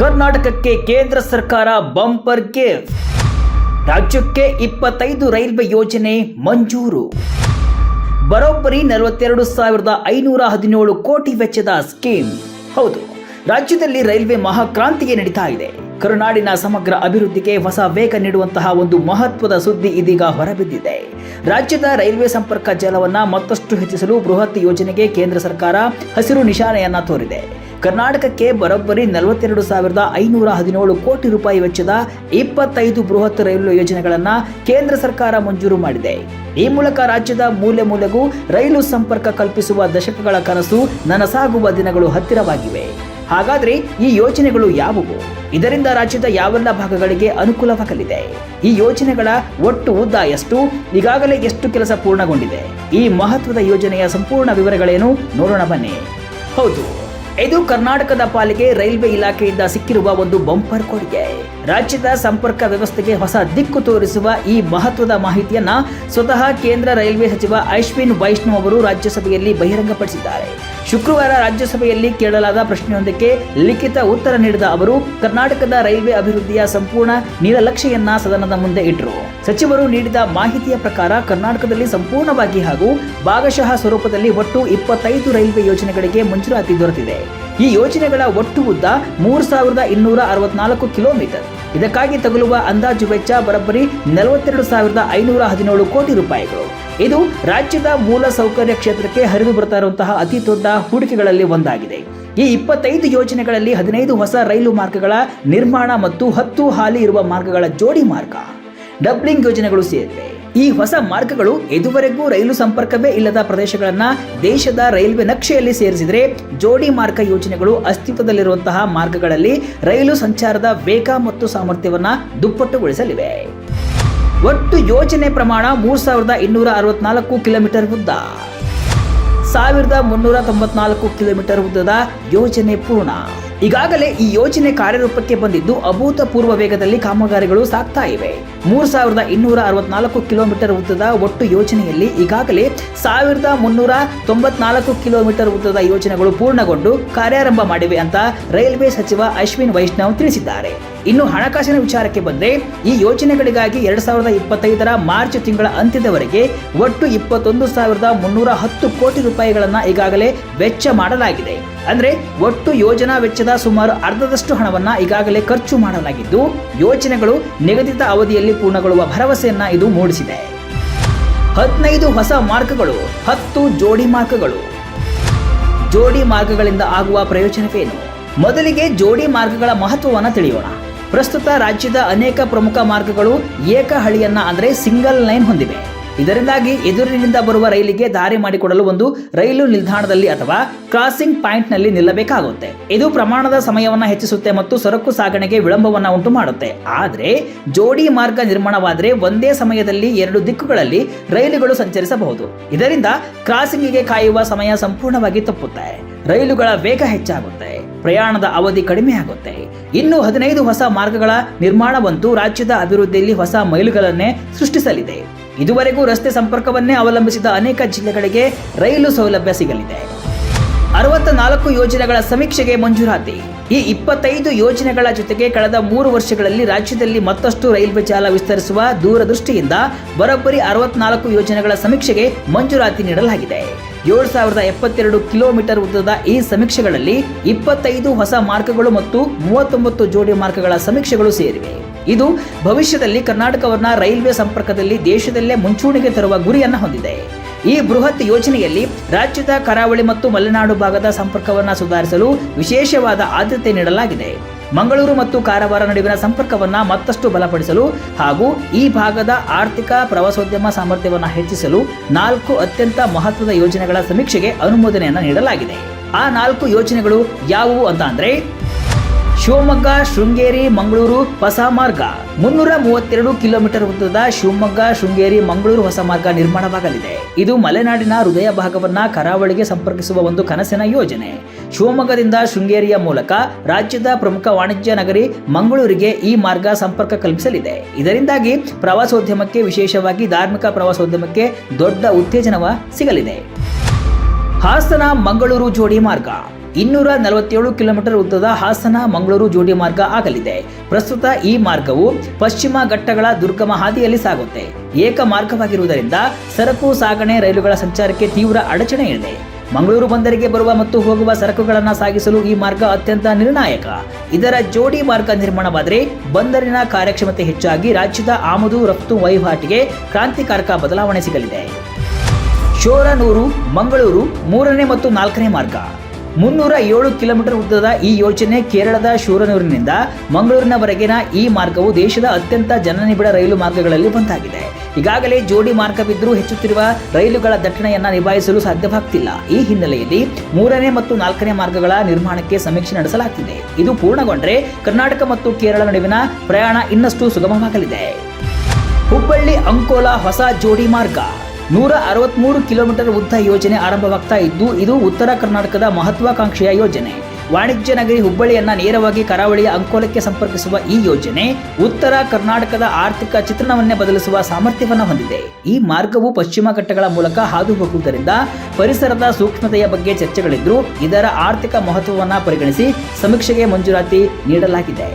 ಕರ್ನಾಟಕಕ್ಕೆ ಕೇಂದ್ರ ಸರ್ಕಾರ ಬಂಪರ್ ಗಿಫ್ಟ್. ರಾಜ್ಯಕ್ಕೆ ಇಪ್ಪತ್ತೈದು ರೈಲ್ವೆ ಯೋಜನೆ ಮಂಜೂರು. ಬರೋಬ್ಬರಿ ನಲವತ್ತೆರಡು ಸಾವಿರದ ಐನೂರ ಹದಿನೇಳು ಕೋಟಿ ವೆಚ್ಚದ ಸ್ಕೀಮ್. ಹೌದು, ರಾಜ್ಯದಲ್ಲಿ ರೈಲ್ವೆ ಮಹಾಕ್ರಾಂತಿಗೆ ನಡೀತಾ ಇದೆ. ಕರುನಾಡಿನ ಸಮಗ್ರ ಅಭಿವೃದ್ಧಿಗೆ ಹೊಸ ವೇಗ ನೀಡುವಂತಹ ಒಂದು ಮಹತ್ವದ ಸುದ್ದಿ ಇದೀಗ ಹೊರಬಿದ್ದಿದೆ. ರಾಜ್ಯದ ರೈಲ್ವೆ ಸಂಪರ್ಕ ಜಾಲವನ್ನು ಮತ್ತಷ್ಟು ಹೆಚ್ಚಿಸಲು ಬೃಹತ್ ಯೋಜನೆಗೆ ಕೇಂದ್ರ ಸರ್ಕಾರ ಹಸಿರು ನಿಶಾನೆಯನ್ನ ತೋರಿದೆ. ಕರ್ನಾಟಕಕ್ಕೆ ಬರೋಬ್ಬರಿ ನಲವತ್ತೆರಡು ಸಾವಿರದ ಐನೂರ ಹದಿನೇಳು ಕೋಟಿ ರೂಪಾಯಿ ವೆಚ್ಚದ ಇಪ್ಪತ್ತೈದು ಬೃಹತ್ ರೈಲು ಯೋಜನೆಗಳನ್ನು ಕೇಂದ್ರ ಸರ್ಕಾರ ಮಂಜೂರು ಮಾಡಿದೆ. ಈ ಮೂಲಕ ರಾಜ್ಯದ ಮೂಲೆ ಮೂಲೆಗೂ ರೈಲು ಸಂಪರ್ಕ ಕಲ್ಪಿಸುವ ದಶಕಗಳ ಕನಸು ನನಸಾಗುವ ದಿನಗಳು ಹತ್ತಿರವಾಗಿವೆ. ಹಾಗಾದರೆ ಈ ಯೋಜನೆಗಳು ಯಾವುವು? ಇದರಿಂದ ರಾಜ್ಯದ ಯಾವೆಲ್ಲ ಭಾಗಗಳಿಗೆ ಅನುಕೂಲವಾಗಲಿದೆ? ಈ ಯೋಜನೆಗಳ ಒಟ್ಟು ಉದ್ದ ಎಷ್ಟು? ಈಗಾಗಲೇ ಎಷ್ಟು ಕೆಲಸ ಪೂರ್ಣಗೊಂಡಿದೆ? ಈ ಮಹತ್ವದ ಯೋಜನೆಯ ಸಂಪೂರ್ಣ ವಿವರಗಳೇನು? ನೋಡೋಣ ಬನ್ನಿ. ಹೌದು. ಇದು ಕರ್ನಾಟಕದ ಪಾಲಿಗೆ ರೈಲ್ವೆ ಇಲಾಖೆಯಿಂದ ಸಿಕ್ಕಿರುವ ಒಂದು ಬಂಪರ್ ಕೊಡುಗೆ. ರಾಜ್ಯದ ಸಂಪರ್ಕ ವ್ಯವಸ್ಥೆಗೆ ಹೊಸ ದಿಕ್ಕು ತೋರಿಸುವ ಈ ಮಹತ್ವದ ಮಾಹಿತಿಯನ್ನ ಸ್ವತಃ ಕೇಂದ್ರ ರೈಲ್ವೆ ಸಚಿವ ಅಶ್ವಿನ್ ವೈಷ್ಣವ್ ಅವರು ರಾಜ್ಯಸಭೆಯಲ್ಲಿ ಬಹಿರಂಗಪಡಿಸಿದ್ದಾರೆ. ಶುಕ್ರವಾರ ರಾಜ್ಯಸಭೆಯಲ್ಲಿ ಕೇಳಲಾದ ಪ್ರಶ್ನೆಯೊಂದಕ್ಕೆ ಲಿಖಿತ ಉತ್ತರ ನೀಡಿದ ಅವರು, ಕರ್ನಾಟಕದ ರೈಲ್ವೆ ಅಭಿವೃದ್ಧಿಯ ಸಂಪೂರ್ಣ ನೀಲಲಕ್ಷೆಯನ್ನ ಸದನದ ಮುಂದೆ ಇಟ್ಟರು ಸಚಿವರು ನೀಡಿದ ಮಾಹಿತಿಯ ಪ್ರಕಾರ ಕರ್ನಾಟಕದಲ್ಲಿ ಸಂಪೂರ್ಣವಾಗಿ ಹಾಗೂ ಭಾಗಶಃ ಸ್ವರೂಪದಲ್ಲಿ ಒಟ್ಟು ಇಪ್ಪತ್ತೈದು ರೈಲ್ವೆ ಯೋಜನೆಗಳಿಗೆ ಮಂಜೂರಾತಿ ದೊರೆತಿದೆ. ಈ ಯೋಜನೆಗಳ ಒಟ್ಟು ಉದ್ದ ಮೂರು ಸಾವಿರದ ಇನ್ನೂರ ಅರವತ್ನಾಲ್ಕು ಕಿಲೋಮೀಟರ್. ಇದಕ್ಕಾಗಿ ತಗುಲುವ ಅಂದಾಜು ವೆಚ್ಚ ಬರೋಬ್ಬರಿ ನಲವತ್ತೆರಡು ಸಾವಿರದ ಐನೂರ ಹದಿನೇಳು ಕೋಟಿ ರೂಪಾಯಿಗಳು. ಇದು ರಾಜ್ಯದ ಮೂಲ ಸೌಕರ್ಯ ಕ್ಷೇತ್ರಕ್ಕೆ ಹರಿದು ಬರ್ತಾ ಇರುವಂತಹ ಅತಿ ದೊಡ್ಡ ಹೂಡಿಕೆಗಳಲ್ಲಿ ಒಂದಾಗಿದೆ. ಈ ಇಪ್ಪತ್ತೈದು ಯೋಜನೆಗಳಲ್ಲಿ ಹದಿನೈದು ಹೊಸ ರೈಲು ಮಾರ್ಗಗಳ ನಿರ್ಮಾಣ ಮತ್ತು ಹತ್ತು ಹಾಲಿ ಇರುವ ಮಾರ್ಗಗಳ ಜೋಡಿ ಮಾರ್ಗ. ಡಬ್ಲಿಂಗ್ ಯೋಜನೆಗಳು ಸೇರಿವೆ. ಈ ಹೊಸ ಮಾರ್ಗಗಳು ಇದುವರೆಗೂ ರೈಲು ಸಂಪರ್ಕವೇ ಇಲ್ಲದ ಪ್ರದೇಶಗಳನ್ನ ದೇಶದ ರೈಲ್ವೆ ನಕ್ಷೆಯಲ್ಲಿ ಸೇರಿಸಿದರೆ ಜೋಡಿ ಮಾರ್ಗ ಯೋಜನೆಗಳು ಅಸ್ತಿತ್ವದಲ್ಲಿರುವಂತಹ ಮಾರ್ಗಗಳಲ್ಲಿ ರೈಲು ಸಂಚಾರದ ವೇಗ ಮತ್ತು ಸಾಮರ್ಥ್ಯವನ್ನ ದುಪ್ಪಟ್ಟುಗೊಳಿಸಲಿವೆ. ಒಟ್ಟು ಯೋಜನೆ ಪ್ರಮಾಣ ಮೂರು ಸಾವಿರದ ಇನ್ನೂರ ಅರವತ್ನಾಲ್ಕು ಕಿಲೋಮೀಟರ್ ಉದ್ದ. ಸಾವಿರದ ಮುನ್ನೂರ ತೊಂಬತ್ನಾಲ್ಕು ಕಿಲೋಮೀಟರ್ ಉದ್ದದ ಯೋಜನೆ ಪೂರ್ಣ. ಈಗಾಗಲೇ ಈ ಯೋಜನೆ ಕಾರ್ಯರೂಪಕ್ಕೆ ಬಂದಿದ್ದು ಅಭೂತಪೂರ್ವ ವೇಗದಲ್ಲಿ ಕಾಮಗಾರಿಗಳು ಸಾಗ್ತಾ ಇವೆ. ಮೂರ್ ಸಾವಿರದ ಇನ್ನೂರ ಅರವತ್ನಾಲ್ಕು ಕಿಲೋಮೀಟರ್ ಉದ್ದದ ಒಟ್ಟು ಯೋಜನೆಯಲ್ಲಿ ಈಗಾಗಲೇ ಸಾವಿರದ ಮುನ್ನೂರ ತೊಂಬತ್ನಾಲ್ಕು ಕಿಲೋಮೀಟರ್ ಉದ್ದದ ಯೋಜನೆಗಳು ಪೂರ್ಣಗೊಂಡು ಕಾರ್ಯಾರಂಭ ಮಾಡಿವೆ ಅಂತ ರೈಲ್ವೆ ಸಚಿವ ಅಶ್ವಿನ್ ವೈಷ್ಣವ್ ತಿಳಿಸಿದ್ದಾರೆ. ಇನ್ನು ಹಣಕಾಸಿನ ವಿಚಾರಕ್ಕೆ ಬಂದರೆ, ಈ ಯೋಜನೆಗಳಿಗಾಗಿ ಎರಡ್ ಸಾವಿರದ ಇಪ್ಪತ್ತೈದರ ಮಾರ್ಚ್ ತಿಂಗಳ ಅಂತ್ಯದವರೆಗೆ ಒಟ್ಟು ಇಪ್ಪತ್ತೊಂದು ಸಾವಿರದ ಮುನ್ನೂರ ಹತ್ತು ಕೋಟಿ ರೂಪಾಯಿಗಳನ್ನು ಈಗಾಗಲೇ ವೆಚ್ಚ ಮಾಡಲಾಗಿದೆ. ಅಂದ್ರೆ ಒಟ್ಟು ಯೋಜನಾ ವೆಚ್ಚದ ಸುಮಾರು ಅರ್ಧದಷ್ಟು ಹಣವನ್ನು ಈಗಾಗಲೇ ಖರ್ಚು ಮಾಡಲಾಗಿದ್ದು, ಯೋಜನೆಗಳು ನಿಗದಿತ ಅವಧಿಯಲ್ಲಿ ಪೂರ್ಣಗೊಳ್ಳುವ ಭರವಸೆಯನ್ನು ಇದು ಮೂಡಿಸಿದೆ. ಹದಿನೈದು ಹೊಸ ಮಾರ್ಗಗಳು, ಹತ್ತು ಜೋಡಿ ಮಾರ್ಗಗಳು. ಜೋಡಿ ಮಾರ್ಗಗಳಿಂದ ಆಗುವ ಪ್ರಯೋಜನವೇನು? ಮೊದಲಿಗೆ ಜೋಡಿ ಮಾರ್ಗಗಳ ಮಹತ್ವವನ್ನು ತಿಳಿಯೋಣ. ಪ್ರಸ್ತುತ ರಾಜ್ಯದ ಅನೇಕ ಪ್ರಮುಖ ಮಾರ್ಗಗಳು ಏಕ ಹಳಿಯನ್ನ ಅಂದರೆ ಸಿಂಗಲ್ ಲೈನ್ ಹೊಂದಿವೆ. ಇದರಿಂದಾಗಿ ಎದುರಿನಿಂದ ಬರುವ ರೈಲಿಗೆ ದಾರಿ ಮಾಡಿಕೊಡಲು ಒಂದು ರೈಲು ನಿಲ್ದಾಣದಲ್ಲಿ ಅಥವಾ ಕ್ರಾಸಿಂಗ್ ಪಾಯಿಂಟ್ನಲ್ಲಿ ನಿಲ್ಲಬೇಕಾಗುತ್ತೆ. ಇದು ಪ್ರಮಾಣದ ಸಮಯವನ್ನು ಹೆಚ್ಚಿಸುತ್ತೆ ಮತ್ತು ಸರಕು ಸಾಗಣೆಗೆ ವಿಳಂಬವನ್ನು ಉಂಟು ಮಾಡುತ್ತೆ. ಆದರೆ ಜೋಡಿ ಮಾರ್ಗ ನಿರ್ಮಾಣವಾದರೆ ಒಂದೇ ಸಮಯದಲ್ಲಿ ಎರಡು ದಿಕ್ಕುಗಳಲ್ಲಿ ರೈಲುಗಳು ಸಂಚರಿಸಬಹುದು. ಇದರಿಂದ ಕ್ರಾಸಿಂಗಿಗೆ ಕಾಯುವ ಸಮಯ ಸಂಪೂರ್ಣವಾಗಿ ತಪ್ಪುತ್ತೆ. ರೈಲುಗಳ ವೇಗ ಹೆಚ್ಚಾಗುತ್ತೆ. ಪ್ರಯಾಣದ ಅವಧಿ ಕಡಿಮೆ ಆಗುತ್ತೆ. ಇನ್ನು ಹದಿನೈದು ಹೊಸ ಮಾರ್ಗಗಳ ನಿರ್ಮಾಣವಂತೂ ರಾಜ್ಯದ ಅಭಿವೃದ್ಧಿಯಲ್ಲಿ ಹೊಸ ಮೈಲುಗಳನ್ನೇ ಸೃಷ್ಟಿಸಲಿದೆ. ಇದುವರೆಗೂ ರಸ್ತೆ ಸಂಪರ್ಕವನ್ನೇ ಅವಲಂಬಿಸಿದ ಅನೇಕ ಜಿಲ್ಲೆಗಳಿಗೆ ರೈಲು ಸೌಲಭ್ಯ ಸಿಗಲಿದೆ. ಅರವತ್ತ ನಾಲ್ಕು ಯೋಜನೆಗಳ ಸಮೀಕ್ಷೆಗೆ ಮಂಜೂರಾತಿ. ಈ ಇಪ್ಪತ್ತೈದು ಯೋಜನೆಗಳ ಜೊತೆಗೆ ಕಳೆದ ಮೂರು ವರ್ಷಗಳಲ್ಲಿ ರಾಜ್ಯದಲ್ಲಿ ಮತ್ತಷ್ಟು ರೈಲ್ವೆ ಜಾಲ ವಿಸ್ತರಿಸುವ ದೂರದೃಷ್ಟಿಯಿಂದ ಬರೋಬ್ಬರಿ ಅರವತ್ನಾಲ್ಕು ಯೋಜನೆಗಳ ಸಮೀಕ್ಷೆಗೆ ಮಂಜೂರಾತಿ ನೀಡಲಾಗಿದೆ. ಏಳು ಸಾವಿರದ ಎಪ್ಪತ್ತೆರಡು ಕಿಲೋಮೀಟರ್ ಉದ್ದದ ಈ ಸಮೀಕ್ಷೆಗಳಲ್ಲಿ ಇಪ್ಪತ್ತೈದು ಹೊಸ ಮಾರ್ಗಗಳು ಮತ್ತು ಮೂವತ್ತೊಂಬತ್ತು ಜೋಡಿ ಮಾರ್ಗಗಳ ಸಮೀಕ್ಷೆಗಳು ಸೇರಿವೆ. ಇದು ಭವಿಷ್ಯದಲ್ಲಿ ಕರ್ನಾಟಕವನ್ನ ರೈಲ್ವೆ ಸಂಪರ್ಕದಲ್ಲಿ ದೇಶದಲ್ಲೇ ಮುಂಚೂಣಿಗೆ ತರುವ ಗುರಿಯನ್ನು ಹೊಂದಿದೆ. ಈ ಬೃಹತ್ ಯೋಜನೆಯಲ್ಲಿ ರಾಜ್ಯದ ಕರಾವಳಿ ಮತ್ತು ಮಲೆನಾಡು ಭಾಗದ ಸಂಪರ್ಕವನ್ನು ಸುಧಾರಿಸಲು ವಿಶೇಷವಾದ ಆದ್ಯತೆ ನೀಡಲಾಗಿದೆ. ಮಂಗಳೂರು ಮತ್ತು ಕಾರವಾರ ನಡುವಿನ ಸಂಪರ್ಕವನ್ನು ಮತ್ತಷ್ಟು ಬಲಪಡಿಸಲು ಹಾಗೂ ಈ ಭಾಗದ ಆರ್ಥಿಕ ಪ್ರವಾಸೋದ್ಯಮ ಸಾಮರ್ಥ್ಯವನ್ನು ಹೆಚ್ಚಿಸಲು ನಾಲ್ಕು ಅತ್ಯಂತ ಮಹತ್ವದ ಯೋಜನೆಗಳ ಸಮೀಕ್ಷೆಗೆ ಅನುಮೋದನೆಯನ್ನು ನೀಡಲಾಗಿದೆ. ಆ ನಾಲ್ಕು ಯೋಜನೆಗಳು ಯಾವುವು ಅಂತ ಅಂದ್ರೆ ಶಿವಮೊಗ್ಗ, ಶೃಂಗೇರಿ, ಮಂಗಳೂರು ಹೊಸ ಮಾರ್ಗ ಮುನ್ನೂರ ಮೂವತ್ತೆರಡು ಕಿಲೋಮೀಟರ್ ಉದ್ದದ ಶಿವಮೊಗ್ಗ, ಶೃಂಗೇರಿ, ಮಂಗಳೂರು ಹೊಸ ಮಾರ್ಗ ನಿರ್ಮಾಣವಾಗಲಿದೆ. ಇದು ಮಲೆನಾಡಿನ ಹೃದಯ ಭಾಗವನ್ನ ಕರಾವಳಿಗೆ ಸಂಪರ್ಕಿಸುವ ಒಂದು ಕನಸಿನ ಯೋಜನೆ. ಶಿವಮೊಗ್ಗದಿಂದ ಶೃಂಗೇರಿಯ ಮೂಲಕ ರಾಜ್ಯದ ಪ್ರಮುಖ ವಾಣಿಜ್ಯ ನಗರಿ ಮಂಗಳೂರಿಗೆ ಈ ಮಾರ್ಗ ಸಂಪರ್ಕ ಕಲ್ಪಿಸಲಿದೆ. ಇದರಿಂದಾಗಿ ಪ್ರವಾಸೋದ್ಯಮಕ್ಕೆ, ವಿಶೇಷವಾಗಿ ಧಾರ್ಮಿಕ ಪ್ರವಾಸೋದ್ಯಮಕ್ಕೆ ದೊಡ್ಡ ಉತ್ತೇಜನವ ಸಿಗಲಿದೆ. ಹಾಸನ, ಮಂಗಳೂರು ಜೋಡಿ ಮಾರ್ಗ. ಇನ್ನೂರ ನಲವತ್ತೇಳು ಕಿಲೋಮೀಟರ್ ಉದ್ದದ ಹಾಸನ ಮಂಗಳೂರು ಜೋಡಿ ಮಾರ್ಗ ಆಗಲಿದೆ. ಪ್ರಸ್ತುತ ಈ ಮಾರ್ಗವು ಪಶ್ಚಿಮ ಘಟ್ಟಗಳ ದುರ್ಗಮ ಹಾದಿಯಲ್ಲಿ ಸಾಗುತ್ತೆ. ಏಕ ಮಾರ್ಗವಾಗಿರುವುದರಿಂದ ಸರಕು, ಸಾಗಣೆ, ರೈಲುಗಳ ಸಂಚಾರಕ್ಕೆ ತೀವ್ರ ಅಡಚಣೆ ಇದೆ. ಮಂಗಳೂರು ಬಂದರಿಗೆ ಬರುವ ಮತ್ತು ಹೋಗುವ ಸರಕುಗಳನ್ನು ಸಾಗಿಸಲು ಈ ಮಾರ್ಗ ಅತ್ಯಂತ ನಿರ್ಣಾಯಕ. ಇದರ ಜೋಡಿ ಮಾರ್ಗ ನಿರ್ಮಾಣವಾದರೆ ಬಂದರಿನ ಕಾರ್ಯಕ್ಷಮತೆ ಹೆಚ್ಚಾಗಿ ರಾಜ್ಯದ ಆಮದು, ರಫ್ತು, ವಹಿವಾಟಿಗೆ ಕ್ರಾಂತಿಕಾರಕ ಬದಲಾವಣೆ ಸಿಗಲಿದೆ. ಶೋರನೂರು, ಮಂಗಳೂರು ಮೂರನೇ ಮತ್ತು ನಾಲ್ಕನೇ ಮಾರ್ಗ. ಮುನ್ನೂರ ಏಳು ಕಿಲೋಮೀಟರ್ ಉದ್ದದ ಈ ಯೋಜನೆ ಕೇರಳದ ಶೂರನೂರಿನಿಂದ ಮಂಗಳೂರಿನವರೆಗಿನ ಈ ಮಾರ್ಗವು ದೇಶದ ಅತ್ಯಂತ ಜನನಿಬಿಡ ರೈಲು ಮಾರ್ಗಗಳಲ್ಲಿ ಒಂದಾಗಿದೆ. ಈಗಾಗಲೇ ಜೋಡಿ ಮಾರ್ಗವಿದ್ದರೂ ಹೆಚ್ಚುತ್ತಿರುವ ರೈಲುಗಳ ದಟ್ಟಣೆಯನ್ನು ನಿಭಾಯಿಸಲು ಸಾಧ್ಯವಾಗ್ತಿಲ್ಲ. ಈ ಹಿನ್ನೆಲೆಯಲ್ಲಿ ಮೂರನೇ ಮತ್ತು ನಾಲ್ಕನೇ ಮಾರ್ಗಗಳ ನಿರ್ಮಾಣಕ್ಕೆ ಸಮೀಕ್ಷೆ ನಡೆಸಲಾಗ್ತಿದೆ ಇದು ಪೂರ್ಣಗೊಂಡರೆ ಕರ್ನಾಟಕ ಮತ್ತು ಕೇರಳ ನಡುವಿನ ಪ್ರಯಾಣ ಇನ್ನಷ್ಟು ಸುಗಮವಾಗಲಿದೆ. ಹುಬ್ಬಳ್ಳಿ ಅಂಕೋಲಾ ಹೊಸ ಜೋಡಿ ಮಾರ್ಗ. ನೂರ ಅರವತ್ಮೂರು ಕಿಲೋಮೀಟರ್ ಉದ್ದ ಯೋಜನೆ ಆರಂಭವಾಗ್ತಾ ಇದ್ದು, ಇದು ಉತ್ತರ ಕರ್ನಾಟಕದ ಮಹತ್ವಾಕಾಂಕ್ಷೆಯ ಯೋಜನೆ. ವಾಣಿಜ್ಯ ನಗರಿ ಹುಬ್ಬಳ್ಳಿಯನ್ನ ನೇರವಾಗಿ ಕರಾವಳಿಯ ಅಂಕೋಲಕ್ಕೆ ಸಂಪರ್ಕಿಸುವ ಈ ಯೋಜನೆ ಉತ್ತರ ಕರ್ನಾಟಕದ ಆರ್ಥಿಕ ಚಿತ್ರಣವನ್ನೇ ಬದಲಿಸುವ ಸಾಮರ್ಥ್ಯವನ್ನು ಹೊಂದಿದೆ. ಈ ಮಾರ್ಗವು ಪಶ್ಚಿಮ ಘಟ್ಟಗಳ ಮೂಲಕ ಹಾದು ಹೋಗುವುದರಿಂದ ಪರಿಸರದ ಸೂಕ್ಷ್ಮತೆಯ ಬಗ್ಗೆ ಚರ್ಚೆಗಳಿದ್ರೂ ಇದರ ಆರ್ಥಿಕ ಮಹತ್ವವನ್ನು ಪರಿಗಣಿಸಿ ಸಮೀಕ್ಷೆಗೆ ಮಂಜೂರಾತಿ ನೀಡಲಾಗಿದೆ.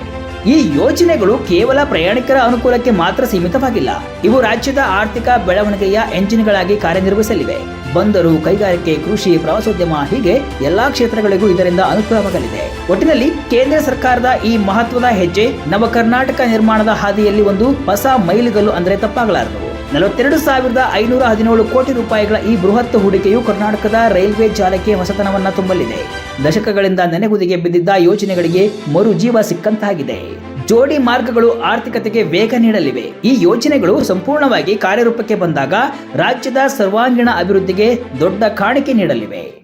ಈ ಯೋಜನೆಗಳು ಕೇವಲ ಪ್ರಯಾಣಿಕರ ಅನುಕೂಲಕ್ಕೆ ಮಾತ್ರ ಸೀಮಿತವಾಗಿಲ್ಲ. ಇವು ರಾಜ್ಯದ ಆರ್ಥಿಕ ಬೆಳವಣಿಗೆಯ ಎಂಜಿನ್ಗಳಾಗಿ ಕಾರ್ಯನಿರ್ವಹಿಸಲಿವೆ. ಬಂದರು, ಕೈಗಾರಿಕೆ, ಕೃಷಿ, ಪ್ರವಾಸೋದ್ಯಮ ಹೀಗೆ ಎಲ್ಲಾ ಕ್ಷೇತ್ರಗಳಿಗೂ ಇದರಿಂದ ಅನುಕೂಲವಾಗಲಿದೆ. ಒಟ್ಟಿನಲ್ಲಿ ಕೇಂದ್ರ ಸರ್ಕಾರದ ಈ ಮಹತ್ವದ ಹೆಜ್ಜೆ ನವ ಕರ್ನಾಟಕ ನಿರ್ಮಾಣದ ಹಾದಿಯಲ್ಲಿ ಒಂದು ಹೊಸ ಮೈಲಿಗಲ್ಲು ಅಂದರೆ ತಪ್ಪಾಗಲಾರದು. ನಲವತ್ತೆರಡು ಸಾವಿರದ ಐನೂರ ಹದಿನೇಳು ಕೋಟಿ ರೂಪಾಯಿಗಳ ಈ ಬೃಹತ್ ಹೂಡಿಕೆಯು ಕರ್ನಾಟಕದ ರೈಲ್ವೆ ಜಾಲಕ್ಕೆ ಹೊಸತನವನ್ನ ತುಂಬಲಿದೆ. ದಶಕಗಳಿಂದ ನೆನೆಗುದಿಗೆ ಬಿದ್ದಿದ್ದ ಯೋಜನೆಗಳಿಗೆ ಮರು ಜೀವ ಸಿಕ್ಕಂತಾಗಿದೆ. ಜೋಡಿ ಮಾರ್ಗಗಳು ಆರ್ಥಿಕತೆಗೆ ವೇಗ ನೀಡಲಿವೆ. ಈ ಯೋಜನೆಗಳು ಸಂಪೂರ್ಣವಾಗಿ ಕಾರ್ಯರೂಪಕ್ಕೆ ಬಂದಾಗ ರಾಜ್ಯದ ಸರ್ವಾಂಗೀಣ ಅಭಿವೃದ್ಧಿಗೆ ದೊಡ್ಡ ಕಾಣಿಕೆ ನೀಡಲಿವೆ.